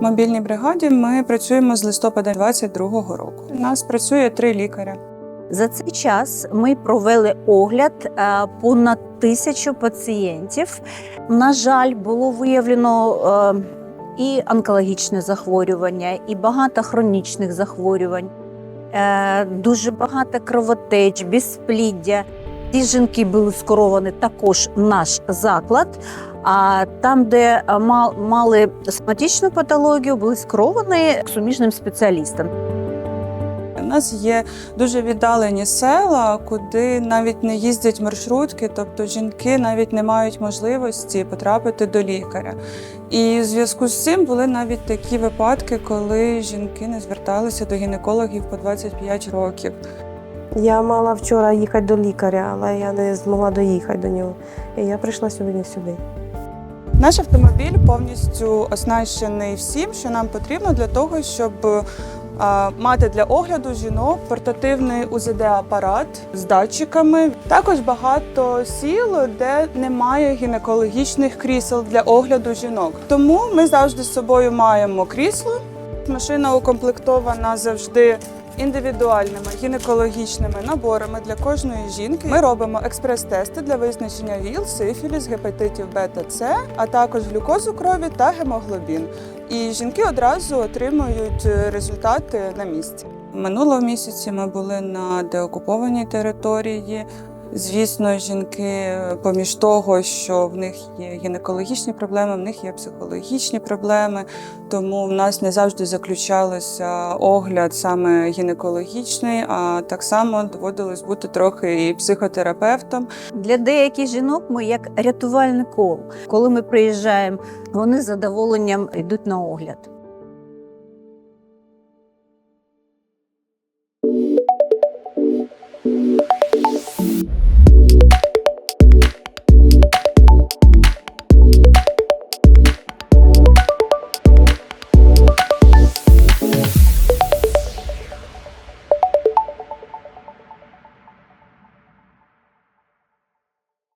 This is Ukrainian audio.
Мобільній бригаді ми працюємо з листопада 22-го року. У нас працює три лікаря. За цей час ми провели огляд е, понад тисячу пацієнтів. На жаль, було виявлено е, і онкологічне захворювання, і багато хронічних захворювань, е, дуже багато кровотеч, безпліддя. Ці жінки були скеровані також наш заклад. А там, де е, ма- мали соматичну патологію, були скеровані к суміжним спеціалістам. У нас є дуже віддалені села, куди навіть не їздять маршрутки, тобто жінки навіть не мають можливості потрапити до лікаря. І в зв'язку з цим були навіть такі випадки, коли жінки не зверталися до гінекологів по 25 років. Я мала вчора їхати до лікаря, але я не змогла доїхати до нього. І я прийшла сьогодні сюди. Наш автомобіль повністю оснащений всім, що нам потрібно для того, щоб мати для огляду жінок портативний УЗД-апарат з датчиками. Також багато сіл, де немає гінекологічних крісел для огляду жінок. Тому ми завжди з собою маємо крісло. Машина укомплектована завжди індивідуальними гінекологічними наборами для кожної жінки. Ми робимо експрес-тести для визначення ВІЛ, сифіліс, гепатитів Б та С, а також глюкозу крові та гемоглобін. І жінки одразу отримують е, результати на місці. Минулого місяці ми були на деокупованій території. Звісно, жінки, е, поміж того, що в них є гінекологічні проблеми, в них є психологічні проблеми, тому в нас не завжди заключалося огляд саме гінекологічний, а так само доводилось бути трохи і психотерапевтом. Для деяких жінок ми як рятувальний кол. Коли ми приїжджаємо, вони з задоволенням йдуть на огляд.